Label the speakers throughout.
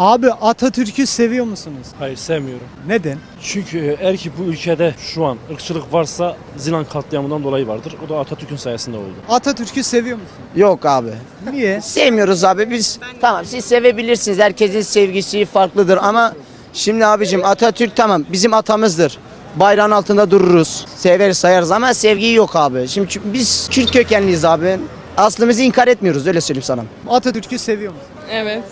Speaker 1: Abi Atatürk'ü seviyor musunuz?
Speaker 2: Hayır sevmiyorum.
Speaker 1: Neden?
Speaker 2: Çünkü eğer ki bu ülkede şu an ırkçılık varsa Zilan katliamından dolayı vardır. O da Atatürk'ün sayesinde oldu.
Speaker 1: Atatürk'ü seviyor musun?
Speaker 3: Yok abi.
Speaker 1: Niye?
Speaker 3: Sevmiyoruz abi biz. Tamam siz sevebilirsiniz. Herkesin sevgisi farklıdır ama şimdi abicim Atatürk tamam bizim atamızdır. Bayrağın altında dururuz. Severiz sayarız ama sevgi yok abi. Şimdi biz Kürt kökenliyiz abi. Aslımızı inkar etmiyoruz öyle söyleyeyim sana.
Speaker 1: Atatürk'ü seviyor musun?
Speaker 4: Evet.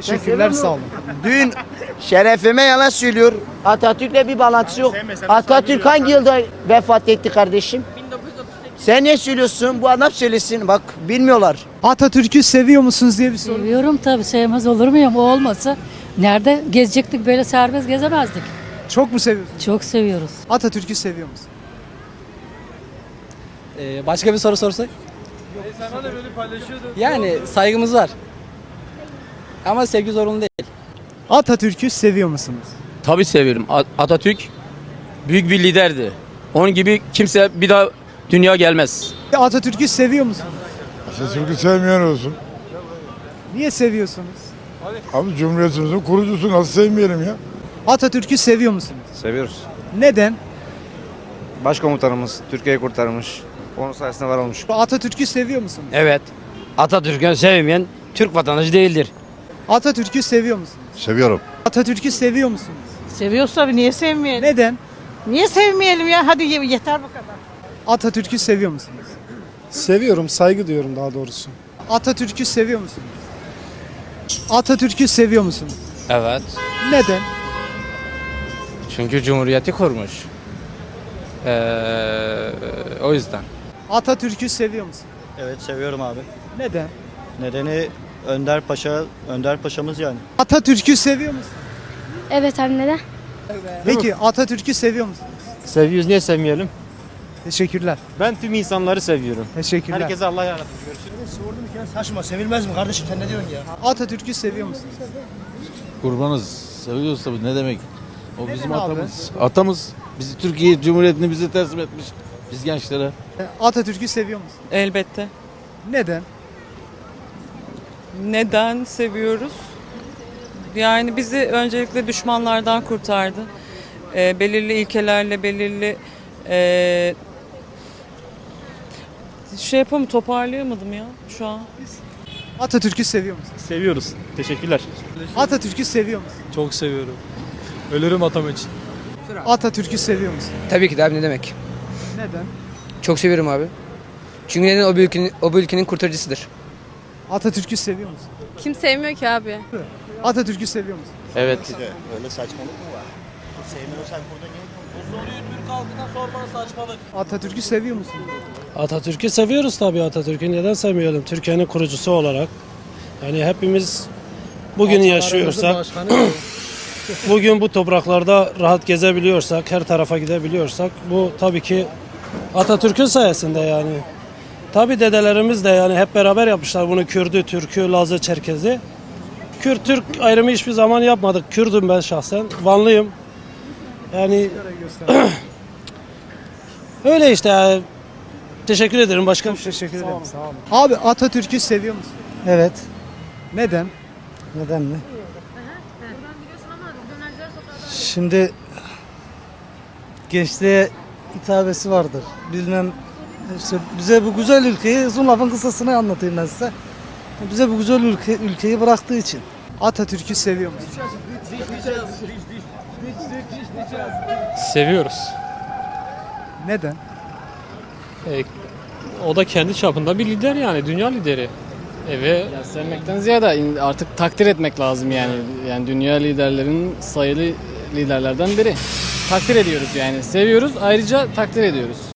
Speaker 1: Teşekkürler sağ olun.
Speaker 3: Dün şerefime yalan söylüyor. Atatürk'le bir bağlantısı yok. Atatürk hangi yılda vefat etti kardeşim? 1938. Sen ne söylüyorsun? Bu adam söylesin. Bak bilmiyorlar.
Speaker 1: Atatürk'ü seviyor musunuz diye bir soru.
Speaker 5: Seviyorum tabii sevmez olur muyum? O olmasa nerede gezecektik böyle serbest gezemezdik.
Speaker 1: Çok mu seviyorsunuz?
Speaker 5: Çok seviyoruz.
Speaker 1: Atatürk'ü seviyor musun?
Speaker 6: Ee, başka bir soru sorsak? Yani saygımız var. Ama sevgi zorunlu değil.
Speaker 1: Atatürk'ü seviyor musunuz?
Speaker 7: Tabii severim. A- Atatürk büyük bir liderdi. Onun gibi kimse bir daha dünya gelmez.
Speaker 1: Atatürk'ü seviyor musun?
Speaker 8: Atatürk'ü sevmiyoruz.
Speaker 1: Niye seviyorsunuz?
Speaker 8: Abi Cumhuriyetimizin kurucusu nasıl sevmeyelim ya?
Speaker 1: Atatürk'ü seviyor musunuz?
Speaker 9: Seviyoruz.
Speaker 1: Neden?
Speaker 9: Başkomutanımız Türkiye'yi kurtarmış. Onun sayesinde var olmuş.
Speaker 1: Atatürk'ü seviyor musunuz?
Speaker 7: Evet. Atatürk'ü sevmeyen Türk vatandaşı değildir.
Speaker 1: Atatürk'ü seviyor musunuz?
Speaker 8: Seviyorum.
Speaker 1: Atatürk'ü seviyor musunuz?
Speaker 4: Seviyoruz tabii niye sevmeyelim?
Speaker 1: Neden?
Speaker 4: Niye sevmeyelim ya? Hadi ye- yeter bu kadar.
Speaker 1: Atatürk'ü seviyor musunuz?
Speaker 10: Seviyorum, saygı duyuyorum daha doğrusu.
Speaker 1: Atatürk'ü seviyor musunuz? Atatürk'ü seviyor musunuz?
Speaker 7: Evet.
Speaker 1: Neden?
Speaker 7: Çünkü Cumhuriyeti kurmuş. o yüzden.
Speaker 1: Atatürk'ü seviyor musun?
Speaker 10: Evet seviyorum abi.
Speaker 1: Neden?
Speaker 10: Nedeni Önder Paşa, Önder Paşa'mız yani.
Speaker 1: Atatürk'ü seviyor musun?
Speaker 11: Evet abi neden?
Speaker 1: Peki Atatürk'ü seviyor musun?
Speaker 2: Seviyoruz niye sevmeyelim?
Speaker 1: Teşekkürler.
Speaker 2: Ben tüm insanları seviyorum.
Speaker 1: Teşekkürler.
Speaker 2: Herkese Allah yaratmış.
Speaker 10: Saçma, sevilmez mi kardeşim sen ne diyorsun ya?
Speaker 1: Atatürk'ü seviyor musun?
Speaker 12: Kurbanız. Seviyoruz tabii ne demek? O bizim
Speaker 1: abi?
Speaker 12: atamız. Atamız bizi Türkiye Cumhuriyeti'ni bize teslim etmiş. Biz gençlere.
Speaker 1: Atatürk'ü seviyor musun?
Speaker 4: Elbette.
Speaker 1: Neden?
Speaker 4: Neden seviyoruz? Yani bizi öncelikle düşmanlardan kurtardı. Ee, belirli ilkelerle, belirli ee, şey yapamam toparlayamadım ya şu an.
Speaker 1: Atatürk'ü seviyor musun?
Speaker 2: Seviyoruz. Teşekkürler.
Speaker 1: Atatürk'ü seviyor musun?
Speaker 2: Çok seviyorum. Ölürüm atam için.
Speaker 1: Atatürk'ü seviyor musun?
Speaker 6: Tabii ki de abi ne demek?
Speaker 1: Neden?
Speaker 6: Çok seviyorum abi. Çünkü neden o bu ülkenin, o bu ülkenin kurtarıcısıdır.
Speaker 1: Atatürk'ü seviyor musun?
Speaker 11: Kim sevmiyor ki abi?
Speaker 1: Atatürk'ü seviyor musun?
Speaker 7: Evet.
Speaker 10: Öyle saçmalık mı var? Sevmiyorsan burada niye
Speaker 1: Atatürk'ü seviyor musun?
Speaker 2: Atatürk'ü seviyoruz tabii Atatürk'ü. Neden sevmeyelim? Türkiye'nin kurucusu olarak. Yani hepimiz bugün yaşıyorsak, bugün bu topraklarda rahat gezebiliyorsak, her tarafa gidebiliyorsak bu tabii ki Atatürk'ün sayesinde yani. Tabii dedelerimiz de yani hep beraber yapmışlar bunu Kürdü, Türk'ü, Lazı, Çerkezi. Kürt, Türk ayrımı hiçbir zaman yapmadık. Kürdüm ben şahsen. Vanlıyım. Yani öyle işte yani. Teşekkür ederim. Başka bir şey.
Speaker 1: Teşekkür ederim. Sağ olun. Abi Atatürk'ü seviyor musun?
Speaker 10: Evet.
Speaker 1: Neden?
Speaker 10: Neden mi? Şimdi gençliğe hitabesi vardır. Bilmem işte bize bu güzel ülkeyi uzun lafın kısasını anlatayım ben size. Bize bu güzel ülke, ülkeyi bıraktığı için.
Speaker 1: Atatürk'ü seviyor musun?
Speaker 2: Seviyoruz.
Speaker 1: Neden?
Speaker 2: O da kendi çapında bir lider yani. Dünya lideri. E ve
Speaker 6: Sevmekten ziyade artık takdir etmek lazım yani. Yani dünya liderlerinin sayılı liderlerden biri. Takdir ediyoruz yani. Seviyoruz ayrıca takdir ediyoruz.